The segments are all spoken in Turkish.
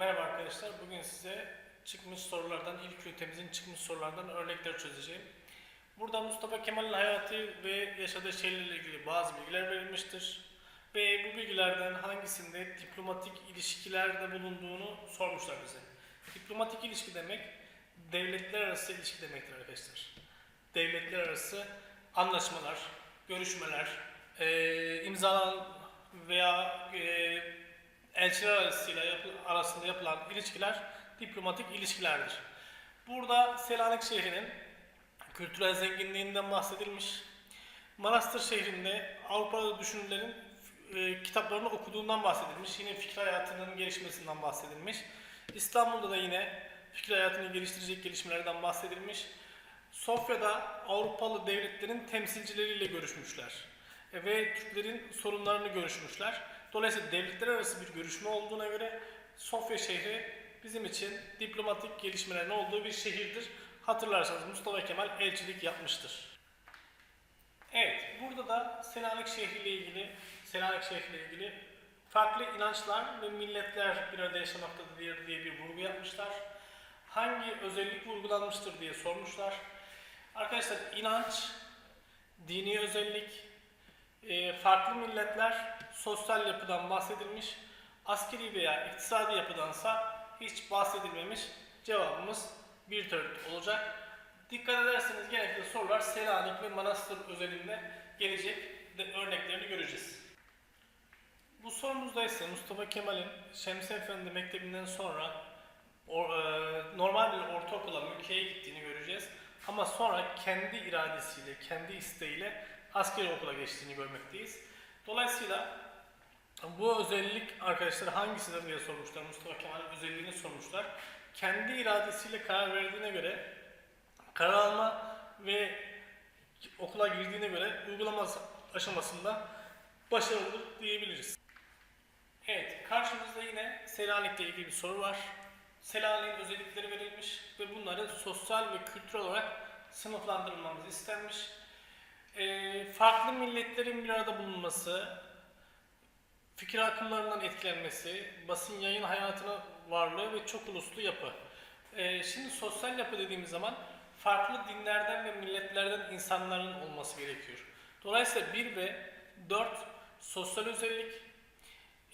Merhaba arkadaşlar. Bugün size çıkmış sorulardan, ilk ünitemizin çıkmış sorulardan örnekler çözeceğim. Burada Mustafa Kemal'in hayatı ve yaşadığı şeylerle ilgili bazı bilgiler verilmiştir. Ve bu bilgilerden hangisinde diplomatik ilişkilerde bulunduğunu sormuşlar bize. Diplomatik ilişki demek, devletler arası ilişki demektir arkadaşlar. Devletler arası anlaşmalar, görüşmeler, eee imzalanan veya eee elçiler arasıyla yapı- arasında yapılan ilişkiler diplomatik ilişkilerdir. Burada Selanik şehrinin kültürel zenginliğinden bahsedilmiş. Manastır şehrinde Avrupalı düşünürlerin e, kitaplarını okuduğundan bahsedilmiş. Yine fikir hayatının gelişmesinden bahsedilmiş. İstanbul'da da yine fikir hayatını geliştirecek gelişmelerden bahsedilmiş. Sofya'da Avrupalı devletlerin temsilcileriyle görüşmüşler ve Türklerin sorunlarını görüşmüşler. Dolayısıyla devletler arası bir görüşme olduğuna göre Sofya şehri bizim için diplomatik gelişmelerin olduğu bir şehirdir. Hatırlarsanız Mustafa Kemal elçilik yapmıştır. Evet, burada da Selanik şehriyle ilgili, Selanik şehriyle ilgili farklı inançlar ve milletler bir arada yaşamaktadır diye bir vurgu yapmışlar. Hangi özellik vurgulanmıştır diye sormuşlar. Arkadaşlar inanç, dini özellik, e, farklı milletler sosyal yapıdan bahsedilmiş, askeri veya iktisadi yapıdansa hiç bahsedilmemiş. Cevabımız bir tört olacak. Dikkat ederseniz genellikle sorular Selanik ve Manastır özelinde gelecek de örneklerini göreceğiz. Bu sorumuzda ise Mustafa Kemal'in Şemsi Efendi Mektebi'nden sonra o- e, normal bir ortaokula ülkeye gittiğini göreceğiz. Ama sonra kendi iradesiyle, kendi isteğiyle askeri okula geçtiğini görmekteyiz. Dolayısıyla bu özellik arkadaşlar hangisidir diye sormuşlar. Mustafa Kemal'in özelliğini sormuşlar. Kendi iradesiyle karar verdiğine göre karar alma ve okula girdiğine göre uygulama aşamasında başarılıdır diyebiliriz. Evet, karşımızda yine Selanik'le ilgili bir soru var. Selanik'in özellikleri verilmiş ve bunları sosyal ve kültürel olarak sınıflandırılmamız istenmiş. Ee, farklı milletlerin bir arada bulunması, fikir akımlarından etkilenmesi, basın yayın hayatına varlığı ve çok uluslu yapı. Ee, şimdi sosyal yapı dediğimiz zaman farklı dinlerden ve milletlerden insanların olması gerekiyor. Dolayısıyla 1 ve 4 sosyal özellik,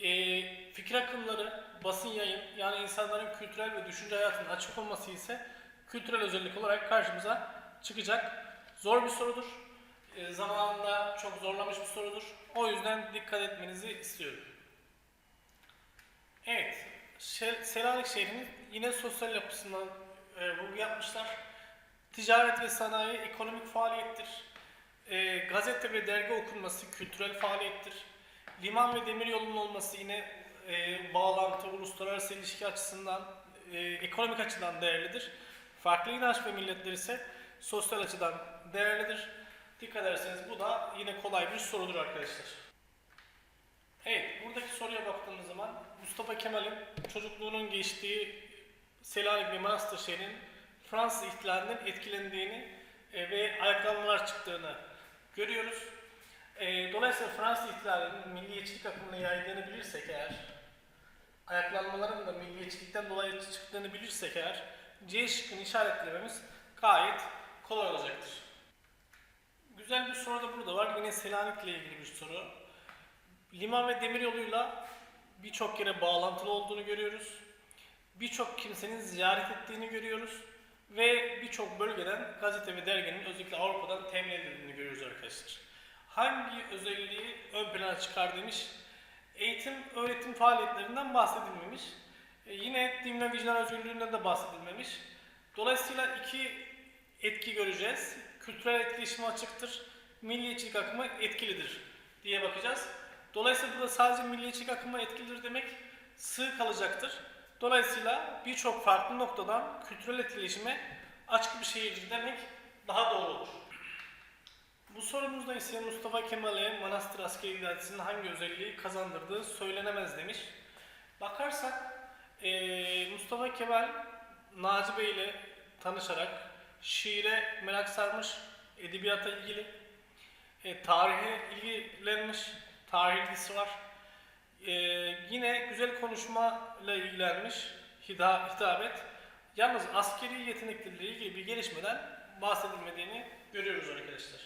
ee, fikir akımları, basın yayın yani insanların kültürel ve düşünce hayatının açık olması ise kültürel özellik olarak karşımıza çıkacak. Zor bir sorudur. E, zamanında çok zorlamış bir sorudur. O yüzden dikkat etmenizi istiyorum. Evet, Selanik şehrinin yine sosyal yapısından e, vurgu yapmışlar. Ticaret ve sanayi ekonomik faaliyettir. E, gazete ve dergi okunması kültürel faaliyettir. Liman ve demiryolunun olması yine e, bağlantı, uluslararası ilişki açısından, e, ekonomik açıdan değerlidir. Farklı inanç ve milletler ise sosyal açıdan değerlidir. Dikkat ederseniz bu da yine kolay bir sorudur arkadaşlar. Evet, buradaki soruya baktığımız zaman Mustafa Kemal'in çocukluğunun geçtiği Selanik ve Manastır şehrinin Fransız ihtilalinden etkilendiğini e, ve ayaklanmalar çıktığını görüyoruz. E, dolayısıyla Fransız ihtilalinin milliyetçilik akımını yaydığını bilirsek eğer, ayaklanmaların da milliyetçilikten dolayı çıktığını bilirsek eğer, C şıkkını işaretlememiz gayet kolay olacaktır. Güzel bir soru da burada var. Yine Selanik'le ilgili bir soru. Liman ve demiryoluyla birçok yere bağlantılı olduğunu görüyoruz. Birçok kimsenin ziyaret ettiğini görüyoruz. Ve birçok bölgeden gazete ve derginin özellikle Avrupa'dan temin edildiğini görüyoruz arkadaşlar. Hangi özelliği ön plana çıkar demiş. Eğitim, öğretim faaliyetlerinden bahsedilmemiş. E, yine din ve vicdan özgürlüğünden de bahsedilmemiş. Dolayısıyla iki etki göreceğiz. Kültürel etkileşime açıktır. Milliyetçilik akımı etkilidir diye bakacağız. Dolayısıyla burada sadece milliyetçilik akımı etkilidir demek sığ kalacaktır. Dolayısıyla birçok farklı noktadan kültürel etkileşime açık bir şehirdir demek daha doğru olur. Bu sorumuzda ise Mustafa Kemal'e Manastır Askeri İdaresi'nin hangi özelliği kazandırdığı söylenemez demiş. Bakarsak Mustafa Kemal Naci Bey ile tanışarak şiire merak sarmış, edebiyata ilgili, e, tarihe ilgilenmiş, tarih ilgisi var. Ee, yine güzel konuşmayla ilgilenmiş hida- hitabet. Yalnız askeri yetenekleriyle ilgili bir gelişmeden bahsedilmediğini görüyoruz arkadaşlar.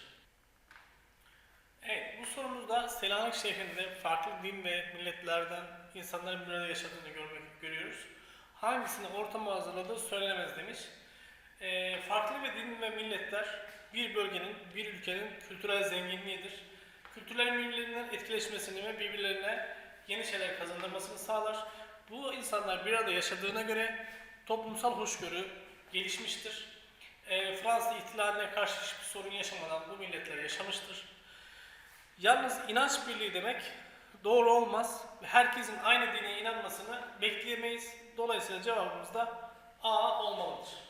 Evet, bu sorumuzda Selanik şehrinde farklı din ve milletlerden insanların bir arada yaşadığını görmek, görüyoruz. Hangisini ortama hazırladığı söylenemez demiş. Ee, farklı ve din ve milletler bir bölgenin, bir ülkenin kültürel zenginliğidir. Kültürlerin birbirlerinden etkileşmesini ve birbirlerine yeni şeyler kazandırmasını sağlar. Bu insanlar bir arada yaşadığına göre toplumsal hoşgörü gelişmiştir. Ee, Fransız ihtilaline karşı hiçbir sorun yaşamadan bu milletler yaşamıştır. Yalnız inanç birliği demek doğru olmaz. Herkesin aynı dine inanmasını bekleyemeyiz. Dolayısıyla cevabımız da A olmalıdır.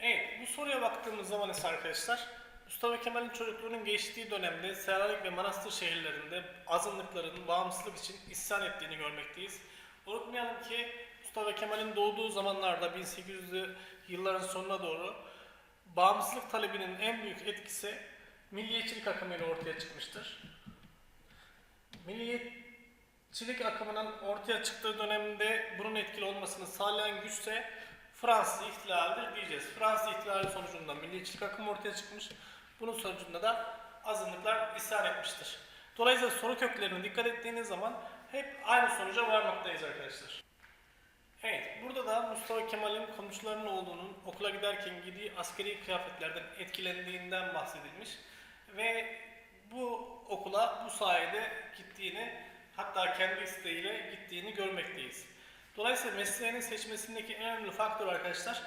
Evet, bu soruya baktığımız zaman ise arkadaşlar, Mustafa Kemal'in çocukluğunun geçtiği dönemde Selanik ve Manastır şehirlerinde azınlıkların bağımsızlık için isyan ettiğini görmekteyiz. Unutmayalım ki Mustafa Kemal'in doğduğu zamanlarda 1800'lü yılların sonuna doğru bağımsızlık talebinin en büyük etkisi milliyetçilik akımıyla ortaya çıkmıştır. Milliyetçilik akımının ortaya çıktığı dönemde bunun etkili olmasını sağlayan güçse Fransız ihtilalidir diyeceğiz. Fransız ihtilali sonucunda milliyetçilik akımı ortaya çıkmış. Bunun sonucunda da azınlıklar isyan etmiştir. Dolayısıyla soru köklerine dikkat ettiğiniz zaman hep aynı sonuca varmaktayız arkadaşlar. Evet, burada da Mustafa Kemal'in komşularının olduğunun okula giderken giydiği askeri kıyafetlerden etkilendiğinden bahsedilmiş ve bu okula bu sayede gittiğini hatta kendi isteğiyle gittiğini görmekteyiz. Dolayısıyla mesleğinin seçmesindeki en önemli faktör arkadaşlar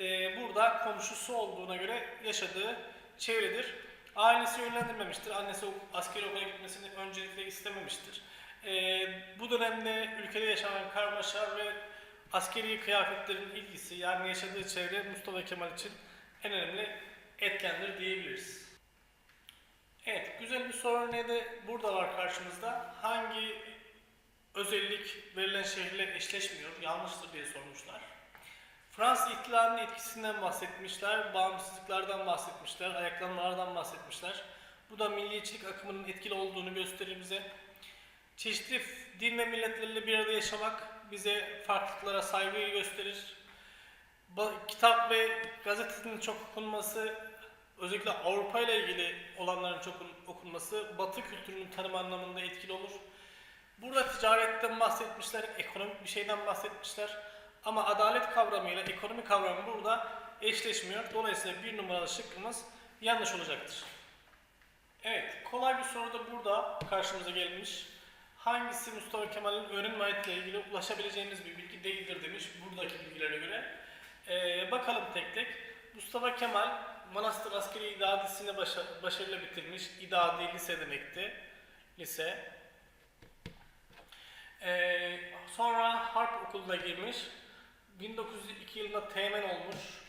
e, burada komşusu olduğuna göre yaşadığı çevredir. Ailesi yönlendirmemiştir. Annesi askeri okula gitmesini öncelikle istememiştir. E, bu dönemde ülkede yaşanan karmaşa ve askeri kıyafetlerin ilgisi yani yaşadığı çevre Mustafa Kemal için en önemli etkendir diyebiliriz. Evet, güzel bir soru örneği de burada var karşımızda. Hangi özellik verilen şehirle eşleşmiyor, yanlıştır diye sormuşlar. Fransız ihtilalinin etkisinden bahsetmişler, bağımsızlıklardan bahsetmişler, ayaklanmalardan bahsetmişler. Bu da milliyetçilik akımının etkili olduğunu gösterir bize. Çeşitli din ve milletlerle bir arada yaşamak bize farklılıklara saygıyı gösterir. Kitap ve gazetenin çok okunması, özellikle Avrupa ile ilgili olanların çok okunması Batı kültürünün tanımı anlamında etkili olur. Burada ticaretten bahsetmişler, ekonomik bir şeyden bahsetmişler. Ama adalet kavramıyla ekonomi kavramı burada eşleşmiyor. Dolayısıyla bir numaralı şıkkımız yanlış olacaktır. Evet, kolay bir soru da burada karşımıza gelmiş. Hangisi Mustafa Kemal'in öğrenme hayatıyla ilgili ulaşabileceğimiz bir bilgi değildir demiş buradaki bilgilere göre. Ee, bakalım tek tek. Mustafa Kemal Manastır Askeri İdadisi'ni başa- başarıyla bitirmiş. İdadi lise demekti. Lise. Ee, sonra Harp Okulu'na girmiş. 1902 yılında teğmen olmuş.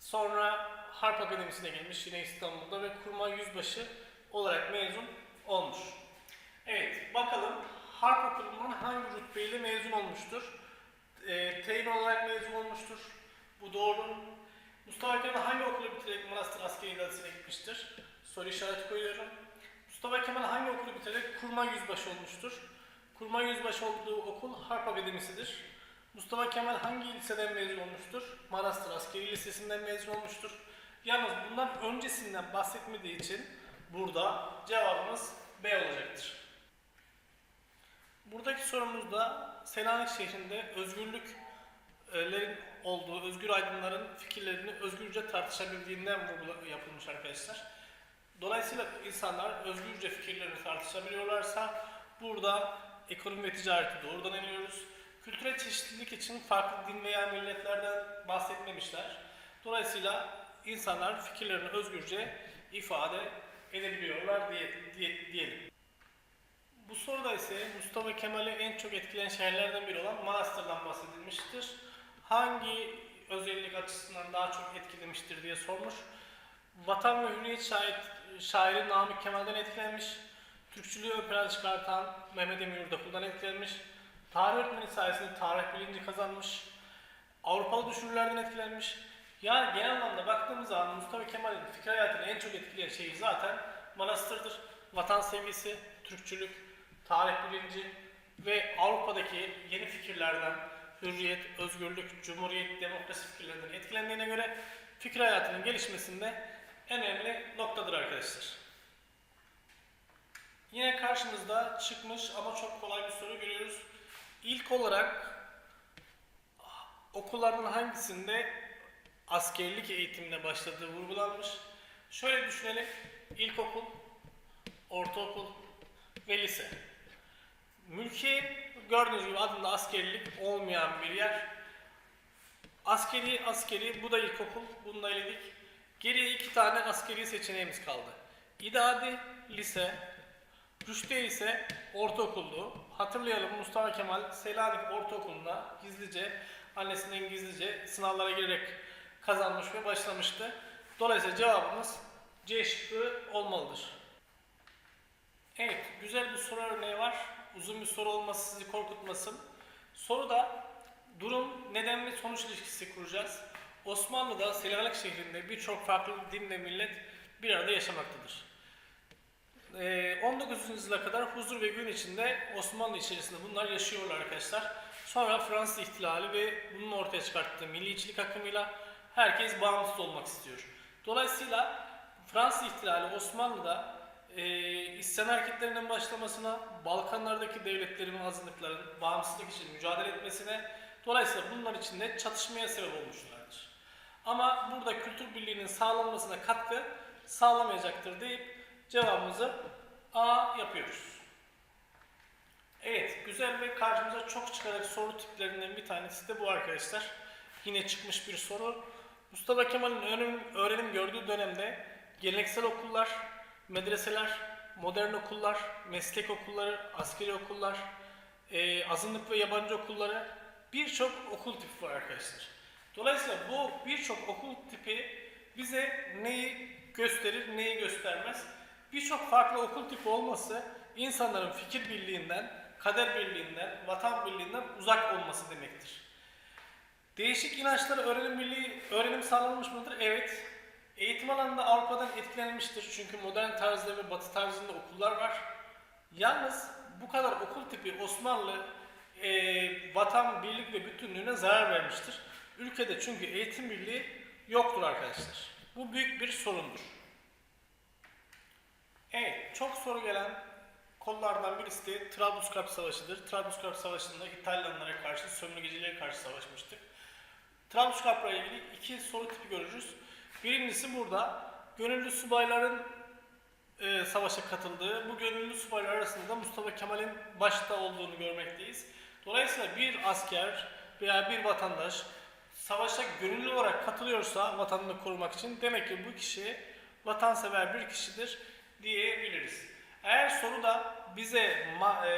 Sonra Harp Akademisi'ne girmiş yine İstanbul'da ve kurmay yüzbaşı olarak mezun olmuş. Evet, bakalım Harp Okulu'ndan hangi rütbeyle mezun olmuştur? E, teğmen olarak mezun olmuştur. Bu doğru. Mustafa Kemal hangi okulu bitirerek Manastır Askeri İdadisi'ne gitmiştir? Soru işareti koyuyorum. Mustafa Kemal hangi okulu bitirerek kurmay yüzbaşı olmuştur? Kurmay yüzbaşı olduğu okul Harp Akademisi'dir. Mustafa Kemal hangi liseden mezun olmuştur? Manastır Askeri Lisesi'nden mezun olmuştur. Yalnız bundan öncesinden bahsetmediği için burada cevabımız B olacaktır. Buradaki sorumuzda Selanik şehrinde özgürlüklerin olduğu, özgür aydınların fikirlerini özgürce tartışabildiğinden vurgu yapılmış arkadaşlar. Dolayısıyla insanlar özgürce fikirlerini tartışabiliyorlarsa burada ekonomi ve ticareti doğrudan eliyoruz. Kültürel çeşitlilik için farklı din veya milletlerden bahsetmemişler. Dolayısıyla insanlar fikirlerini özgürce ifade edebiliyorlar diye, diye, diyelim. Bu soruda ise Mustafa Kemal'i en çok etkileyen şehirlerden biri olan Manastır'dan bahsedilmiştir. Hangi özellik açısından daha çok etkilemiştir diye sormuş. Vatan ve Hürriyet şair, şairi Namık Kemal'den etkilenmiş. Türkçülüğü ön plana çıkartan Mehmet Emin Yurdakul'dan etkilenmiş. Tarih öğretmeni sayesinde tarih bilinci kazanmış. Avrupalı düşünürlerden etkilenmiş. Yani genel anlamda baktığımız zaman Mustafa Kemal'in fikir hayatını en çok etkileyen şey zaten manastırdır. Vatan sevgisi, Türkçülük, tarih bilinci ve Avrupa'daki yeni fikirlerden hürriyet, özgürlük, cumhuriyet, demokrasi fikirlerinden etkilendiğine göre fikir hayatının gelişmesinde en önemli noktadır arkadaşlar. Yine karşımızda çıkmış ama çok kolay bir soru görüyoruz. İlk olarak okulların hangisinde askerlik eğitimine başladığı vurgulanmış. Şöyle düşünelim. İlkokul, ortaokul ve lise. Mülkiye gördüğünüz gibi adında askerlik olmayan bir yer. Askeri askeri bu da ilkokul. Bunu da eledik. Geriye iki tane askeri seçeneğimiz kaldı. İdadi, lise, Rüşte ise ortaokuldu. Hatırlayalım Mustafa Kemal Selanik Ortaokulu'nda gizlice, annesinden gizlice sınavlara girerek kazanmış ve başlamıştı. Dolayısıyla cevabımız C şıkkı olmalıdır. Evet, güzel bir soru örneği var. Uzun bir soru olması sizi korkutmasın. Soruda durum, neden ve sonuç ilişkisi kuracağız. Osmanlı'da Selanik şehrinde birçok farklı din ve millet bir arada yaşamaktadır. Ee, 19. yüzyıla kadar huzur ve gün içinde Osmanlı içerisinde bunlar yaşıyorlar arkadaşlar. Sonra Fransız ihtilali ve bunun ortaya çıkarttığı milliyetçilik akımıyla herkes bağımsız olmak istiyor. Dolayısıyla Fransız ihtilali Osmanlı'da e, isyan hareketlerinin başlamasına, Balkanlardaki devletlerin azınlıkların bağımsızlık için mücadele etmesine, dolayısıyla bunlar için de çatışmaya sebep olmuşlardır. Ama burada kültür birliğinin sağlanmasına katkı sağlamayacaktır deyip cevabımızı A yapıyoruz. Evet, güzel ve karşımıza çok çıkarak soru tiplerinden bir tanesi de bu arkadaşlar. Yine çıkmış bir soru. Mustafa Kemal'in öğrenim, gördüğü dönemde geleneksel okullar, medreseler, modern okullar, meslek okulları, askeri okullar, e, azınlık ve yabancı okulları birçok okul tipi var arkadaşlar. Dolayısıyla bu birçok okul tipi bize neyi gösterir, neyi göstermez? Birçok farklı okul tipi olması insanların fikir birliğinden, kader birliğinden, vatan birliğinden uzak olması demektir. Değişik inançlara öğrenim birliği, öğrenim sağlanmış mıdır? Evet. Eğitim alanında Avrupa'dan etkilenmiştir. Çünkü modern tarzda ve batı tarzında okullar var. Yalnız bu kadar okul tipi Osmanlı e, vatan, birlik ve bütünlüğüne zarar vermiştir. Ülkede çünkü eğitim birliği yoktur arkadaşlar. Bu büyük bir sorundur. Çok soru gelen konulardan birisi de Trablusgarp Savaşı'dır. Trablusgarp Savaşı'nda İtalyanlara karşı, sömürgecilere karşı savaşmıştık. Trablusgarp'la ilgili iki soru tipi görürüz. Birincisi burada gönüllü subayların e, savaşa katıldığı, bu gönüllü subaylar arasında da Mustafa Kemal'in başta olduğunu görmekteyiz. Dolayısıyla bir asker veya bir vatandaş savaşa gönüllü olarak katılıyorsa vatanını korumak için demek ki bu kişi vatansever bir kişidir diyebiliriz. Eğer soruda bize ma- e,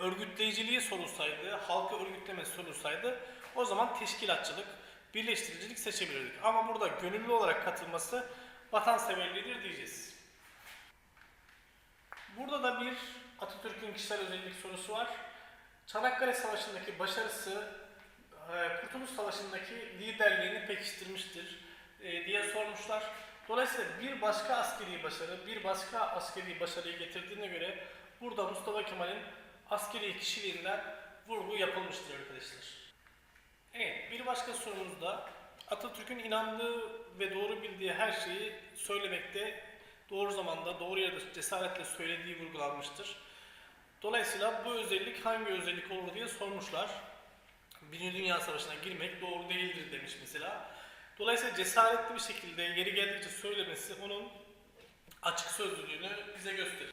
örgütleyiciliği sorulsaydı, halkı örgütleme sorulsaydı o zaman teşkilatçılık, birleştiricilik seçebilirdik. Ama burada gönüllü olarak katılması vatanseverliğidir diyeceğiz. Burada da bir Atatürk'ün kişisel özellik sorusu var. Çanakkale Savaşı'ndaki başarısı e, Kurtuluş Savaşı'ndaki liderliğini pekiştirmiştir e, diye sormuşlar. Dolayısıyla bir başka askeri başarı, bir başka askeri başarıyı getirdiğine göre burada Mustafa Kemal'in askeri kişiliğinden vurgu yapılmıştır arkadaşlar. Evet, bir başka sorumuzda Atatürk'ün inandığı ve doğru bildiği her şeyi söylemekte doğru zamanda, doğru yerde cesaretle söylediği vurgulanmıştır. Dolayısıyla bu özellik hangi özellik olur diye sormuşlar. Birinci Dünya Savaşı'na girmek doğru değildir demiş mesela. Dolayısıyla cesaretli bir şekilde yeri geldikçe söylemesi onun açık sözlülüğünü bize gösterir.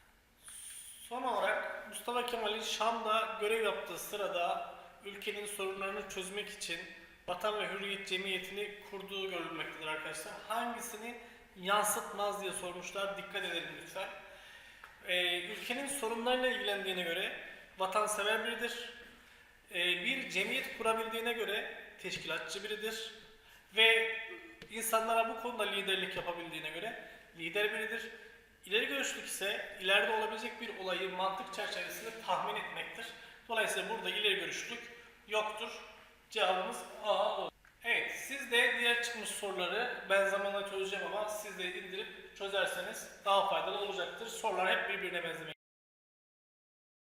Son olarak Mustafa Kemal'in Şam'da görev yaptığı sırada ülkenin sorunlarını çözmek için Vatan ve Hürriyet Cemiyeti'ni kurduğu görülmektedir arkadaşlar. Hangisini yansıtmaz diye sormuşlar. Dikkat edelim lütfen. Ee, ülkenin sorunlarıyla ilgilendiğine göre vatansever biridir. Ee, bir cemiyet kurabildiğine göre teşkilatçı biridir. Ve insanlara bu konuda liderlik yapabildiğine göre lider biridir. İleri görüşlük ise ileride olabilecek bir olayı mantık çerçevesinde tahmin etmektir. Dolayısıyla burada ileri görüşlük yoktur. Cevabımız A olur. Evet, siz de diğer çıkmış soruları ben zamanla çözeceğim ama siz de indirip çözerseniz daha faydalı olacaktır. Sorular hep birbirine benzemektedir.